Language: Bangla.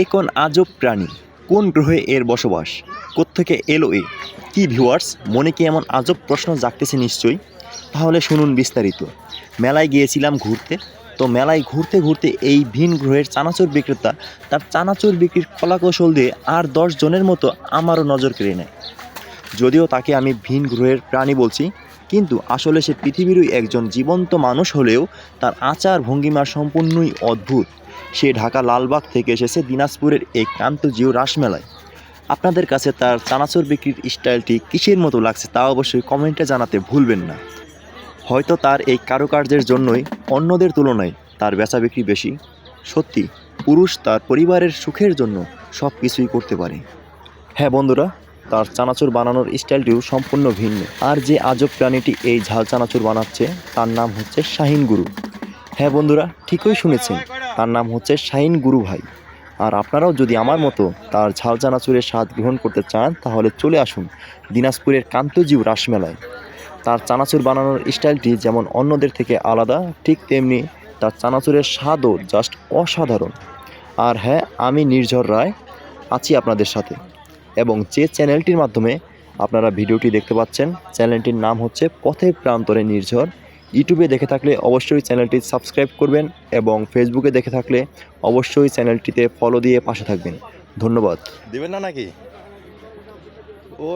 এ কোন আজব প্রাণী? কোন গ্রহে এর বসবাস? কোত্থেকে এলো এ? কি ভিউয়ার্স মনে কি এমন আজব প্রশ্ন জাগতেছে নিশ্চয়ই? তাহলে শুনুন বিস্তারিত। মেলায় গিয়েছিলাম ঘুরতে। তো মেলায় ঘুরতে ঘুরতে এই ভিন গ্রহের চানাচুর বিক্রেতা তার চানাচুর বিক্রির কলাকৌশল দিয়ে আর দশ জনের মতো আমারও নজর কেড়ে নেয়। যদিও তাকে আমি ভিন গ্রহের প্রাণী বলছি, কিন্তু আসলে সে পৃথিবীরই একজন জীবন্ত মানুষ হলেও তার আচার ভঙ্গিমা সম্পূর্ণই অদ্ভুত। সে ঢাকা লালবাগ থেকে এসেছে দিনাজপুরের এই কান্তজিও রাসমেলায়। আপনাদের কাছে তার চানাচুর বিক্রির স্টাইলটি কিসের মতো লাগছে তা অবশ্যই কমেন্টে জানাতে ভুলবেন না। হয়তো তার এই কারুকার্যের জন্যই অন্যদের তুলনায় তার বেচা বিক্রি বেশি। সত্যি, পুরুষ তার পরিবারের সুখের জন্য সব কিছুই করতে পারে। হ্যাঁ বন্ধুরা তার চানাচুর বানানোর স্টাইলটিও সম্পূর্ণ ভিন্ন। আর যে আজব প্রাণীটি এই ঝাল চানাচুর বানাচ্ছে, তার নাম হচ্ছে শাহিন গুরু। হ্যাঁ বন্ধুরা, ঠিকই শুনেছেন, তার নাম হচ্ছে শাহিন গুরু ভাই। আর আপনারাও যদি আমার মতো তার ঝাল চানাচুরের স্বাদ গ্রহণ করতে চান, তাহলে চলে আসুন দিনাজপুরের কান্তজিউ রাসমেলায়। তার চানাচুর বানানোর স্টাইলটি যেমন অন্যদের থেকে আলাদা, ঠিক তেমনি তার চানাচুরের স্বাদও জাস্ট অসাধারণ। আর হ্যাঁ আমি নির্ঝর রায়, আছি আপনাদের সাথে। এবং যে চ্যানেলটির মাধ্যমে আপনারা ভিডিওটি দেখতে পাচ্ছেন, চ্যানেলটির নাম হচ্ছে পথে প্রান্তরে নির্ঝর। ইউটিউবে দেখে থাকলে অবশ্যই চ্যানেলটি সাবস্ক্রাইব করবেন এবং ফেসবুকে দেখে থাকলে অবশ্যই চ্যানেলটিতে ফলো দিয়ে পাশে থাকবেন। ধন্যবাদ। দেবেন না নাকি? ও।